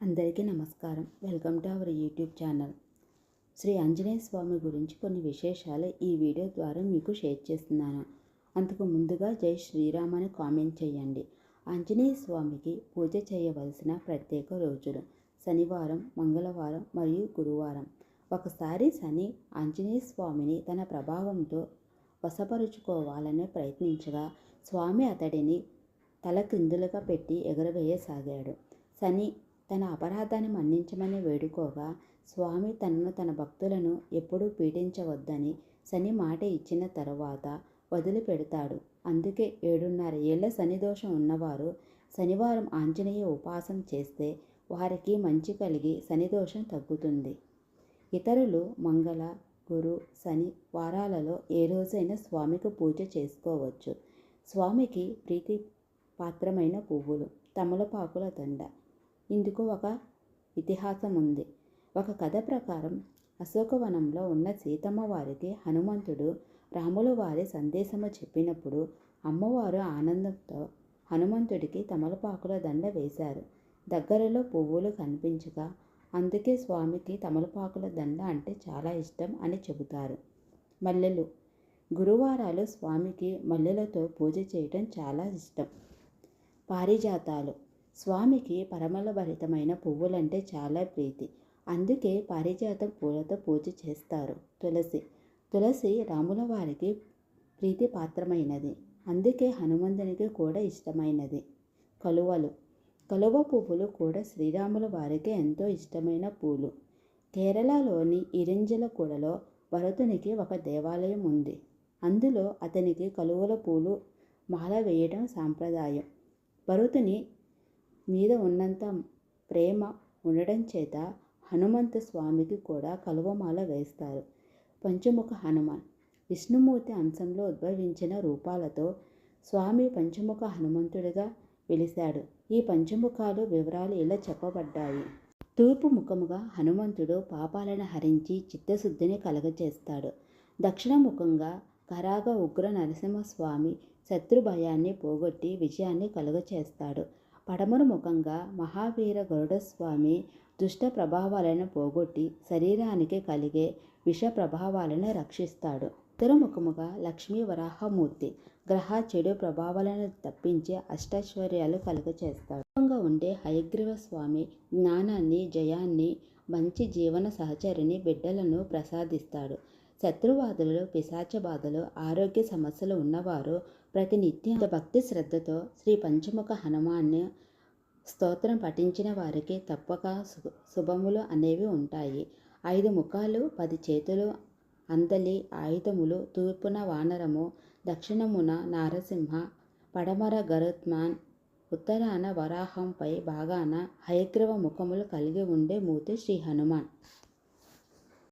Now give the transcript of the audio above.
అందరికీ నమస్కారం. Welcome to our YouTube channel. Shri Anjaneya Swami గురించి కొన్ని విశేషాలు ఈ వీడియో ద్వారా మీకు షేర్ చేస్తున్నాను. అంతకు ముందుగా జై శ్రీరామ్ అని కామెంట్ చేయండి. ఆంజనేయ స్వామికి పూజ చేయవలసిన ప్రత్యేక రోజులు శనివారం మంగళవారం మరియు గురువారం. ఒకసారి శని ఆంజనేయ స్వామిని తన ప్రభావంతో వశపరుచుకోవాలని ప్రయత్నించగా స్వామి అతడిని తల క్రిందులుగా పెట్టి ఎగరవేయసాగాడు. శని తన అపరాధాన్ని మన్నించమని వేడుకోగా స్వామి తనను తన భక్తులను ఎప్పుడూ పీడించవద్దని శని మాట ఇచ్చిన తరువాత వదిలిపెడతాడు. అందుకే ఏడున్నర ఏళ్ళ శని దోషం ఉన్నవారు శనివారం ఆంజనేయ ఉపాసం చేస్తే వారికి మంచి కలిగి శని దోషం తగ్గుతుంది. ఇతరులు మంగళ గురు శని వారాలలో ఏ రోజైనా స్వామికి పూజ చేసుకోవచ్చు. స్వామికి ప్రీతి పాత్రమైన పువ్వులు తమలపాకుల దండ ఇందుకు ఒక ఇతిహాసం ఉంది ఒక కథ ప్రకారం అశోకవనంలో ఉన్న సీతమ్మ వారికి హనుమంతుడు రాముల వారి సందేశము చెప్పినప్పుడు అమ్మవారు ఆనందంతో హనుమంతుడికి తమలపాకుల దండ వేశారు. దగ్గరలో పువ్వులు కనిపించగా అందుకే స్వామికి తమలపాకుల దండ అంటే చాలా ఇష్టం అని చెబుతారు. మల్లెలు. గురువారాలు స్వామికి మల్లెలతో పూజ చేయటం చాలా ఇష్టం. పారిజాతాలు. స్వామికి పరమలభరితమైన పువ్వులంటే చాలా ప్రీతి. అందుకే పారిజాతం పూలతో పూజ చేస్తారు తులసి. తులసి రాముల వారికి ప్రీతి పాత్రమైనది అందుకే హనుమంతునికి కూడా ఇష్టమైనది. కలువలు. కలువ పువ్వులు కూడా శ్రీరాముల వారికి ఎంతో ఇష్టమైన పూలు. కేరళలోని ఇరింజలగూడలో భరతునికి ఒక దేవాలయం ఉంది. అందులో అతనికి కలువల పూలు మాల వేయడం సాంప్రదాయం. భరతుని మీద ఉన్నంత ప్రేమ ఉండడం చేత హనుమంత స్వామికి కూడా కలువమాల వేస్తారు. పంచముఖ హనుమాన్. విష్ణుమూర్తి అంశంలో ఉద్భవించిన రూపాలతో స్వామి పంచముఖ హనుమంతుడిగా వెలిశాడు. ఈ పంచముఖాలు వివరాలు ఇలా చెప్పబడ్డాయి. తూర్పు ముఖముగా హనుమంతుడు పాపాలను హరించి చిత్తశుద్ధిని కలగచేస్తాడు దక్షిణముఖంగా కరాగ ఉగ్ర నరసింహస్వామి శత్రు భయాన్ని పోగొట్టి విజయాన్ని కలుగచేస్తాడు పడమరు ముఖంగా మహావీర గరుడస్వామి దుష్ట ప్రభావాలను పోగొట్టి శరీరానికి కలిగే విష ప్రభావాలను రక్షిస్తాడు. ఉత్తరముఖముగా లక్ష్మీ వరాహమూర్తి గ్రహ చెడు ప్రభావాలను తప్పించి అష్టైశ్వర్యాలు కలుగచేస్తాడు ముఖంగా ఉండే హయగ్రీవ స్వామి జ్ఞానాన్ని జయాన్ని మంచి జీవన సహచరిని బిడ్డలను ప్రసాదిస్తాడు. శత్రువాదులు పిశాచ బాధలు ఆరోగ్య సమస్యలు ఉన్నవారు ప్రతినిత్యం భక్తి శ్రద్ధతో శ్రీ పంచముఖ హనుమాన్ని స్తోత్రం పఠించిన వారికి తప్పక శుభములు అనేవి ఉంటాయి. ఐదు ముఖాలు పది చేతులు అందలి ఆయుధములు తూర్పున వానరము దక్షిణమున నారసింహ పడమర గరుత్మాన్ ఉత్తరాన వరాహంపై భాగాన హయగ్రవ ముఖములు కలిగి ఉండే మూర్తి శ్రీ హనుమాన్.